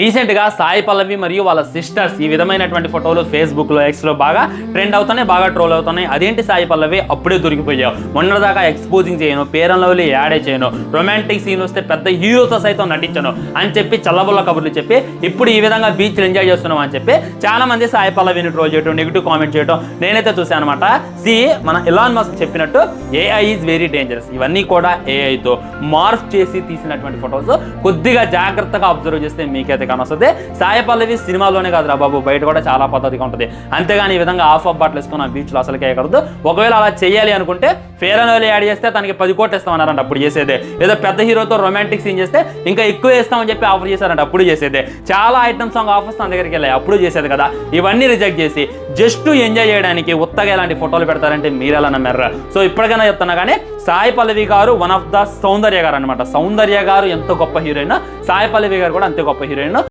రీసెంట్గా సాయి పల్లవి మరియు వాళ్ళ సిస్టర్స్ ఈ విధమైనటువంటి ఫోటోలు ఫేస్బుక్లో ఎక్స్లో బాగా ట్రెండ్ అవుతున్నాయి బాగా ట్రోల్ అవుతున్నాయి. అదేంటి సాయి పల్లవి? అప్పుడే దొరికిపోయావు. మొన్నటిదాకా ఎక్స్పోజింగ్ చేయను పేరంలో యాడే చేయను రొమాంటిక్ సీన్ వస్తే పెద్ద హీరోతో సైతం నటించను అని చెప్పి చల్లబుల్ల కబుర్లు చెప్పి ఇప్పుడు ఈ విధంగా బీచ్లు ఎంజాయ్ చేస్తున్నాం అని చెప్పి చాలా మంది సాయి పల్లవిని ట్రోల్ చేయడం నెగిటివ్ కామెంట్ చేయడం నేనైతే చూశాను అనమాట సి మన ఇలాన్ మస్క్ చెప్పినట్టు ఏఐ ఈజ్ వెరీ డేంజరస్ ఇవన్నీ కూడా ఏఐతో మార్ఫ్ చేసి తీసినటువంటి ఫొటోస్ కొద్దిగా జాగ్రత్తగా అబ్జర్వ్ చేస్తే మీకైతే కానొస్తుంది. సాయి పల్లవి సినిమాలోనే కాదురా బాబు బయట కూడా చాలా పద్ధతిగా ఉంటుంది. అంతేగాని ఈ విధంగా ఆఫ్ ఆఫ్ బట్టలు వేసుకున్న బీచ్లో అసలు ఎక్కడదు ఒకవేళ అలా చేయాలి అనుకుంటే ఫేర్ అండ్ యాడ్ చేస్తే తనకి పది కోట్లు ఇస్తామన్నారంట అప్పుడు చేసేదే. ఏదో పెద్ద హీరోతో రొమాంటిక్ సీన్ చేస్తే ఇంకా ఎక్కువ వేస్తామని చెప్పి ఆఫర్ చేశారంట అప్పుడు చేసేదే. చాలా ఐటమ్ సాంగ్ ఆఫర్స్ తన దగ్గరికి వెళ్ళాయి అప్పుడు చేసేది కదా. ఇవన్నీ రిజెక్ట్ చేసి జస్ట్ ఎంజాయ్ చేయడానికి ఉత్తగా ఇలాంటి ఫోటోలు పెడతారంటే మీరు ఎలా నమ్మారా? సో ఇప్పటికైనా చెప్తున్నా కానీ సాయి పల్లవి గారు వన్ ఆఫ్ ద సౌందర్య గారు అనమాట సౌందర్య గారు ఎంత గొప్ప హీరోయిన్? సాయి పల్లవి గారు కూడా అంతే గొప్ప హీరోయిన్.